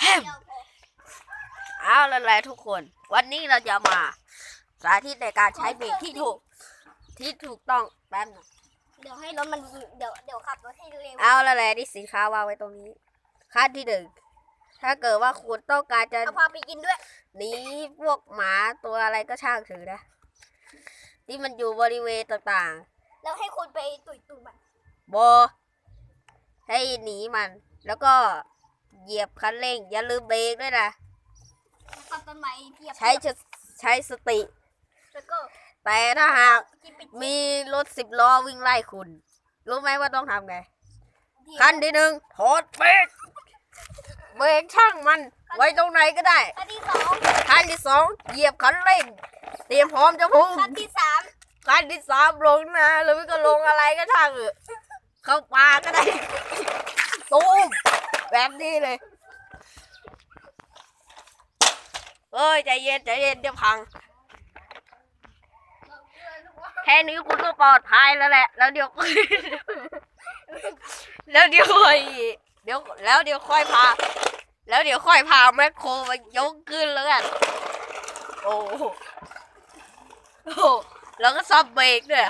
แฮมเอาละแหละทุกคน วันนี้เราจะมา สาธิตในการใช้เบรกที่ถูก ที่ถูกต้องแป๊บหนึงเดี๋ยวให้รถมันเดี๋ยวเดี๋ยวขับรถให้เร็วเอาละแหละนี่สินค้าวางไว้ตรงนี้ขั้นที่หนึ่งถ้าเกิดว่าคุณต้องการจะเอาพาไปกินด้วยหนีพวกหมาตัวอะไรก็ช่างถือนะที่มันอยู่บริเวณต่างแล้วให้คนไปตุยตุยมันๆบอให้หนีมัน แล้วก็ เหยียบคันเร่ง อย่าลืมเบรกด้วยนะขับต้นไม้เพียบใช้สใช้สติ แล้วก็แต่ถ้าหากกินไปมีรถสิบล้อวิ่งไล่คุณ รู้ไหมว่าต้องทำไงที่ขั้นที่หนึ่งถอดเบรกเบรกช่างมัน ไว้ตรงไหนก็ได้ขั้นที่สองขั้นที่สองเหยียบคันเร่ง เตรียมพร้อมจะพุ่งขั้นที่สามขั้นที่สามลงนะหรือไม่ก็ลงอะไรก็ช่างเถอะเข้าป่าก็ได้ตูม แบบนี้เลยเอ้ยใจเย็นใจเย็นเดี๋ยวพัง แค่นี้คุณก็ปลอดภัยแล้วแหละ แล้วเดี๋ยว แล้วเดี๋ยวค่อยเดี๋ยวแล้วเดี๋ยวค่อยพา แล้วเดี๋ยวค่อยพาแมคโครมายกขึ้นแล้วกันโอ้โหโอ้โหแล้วก็ซับเบรกด้วย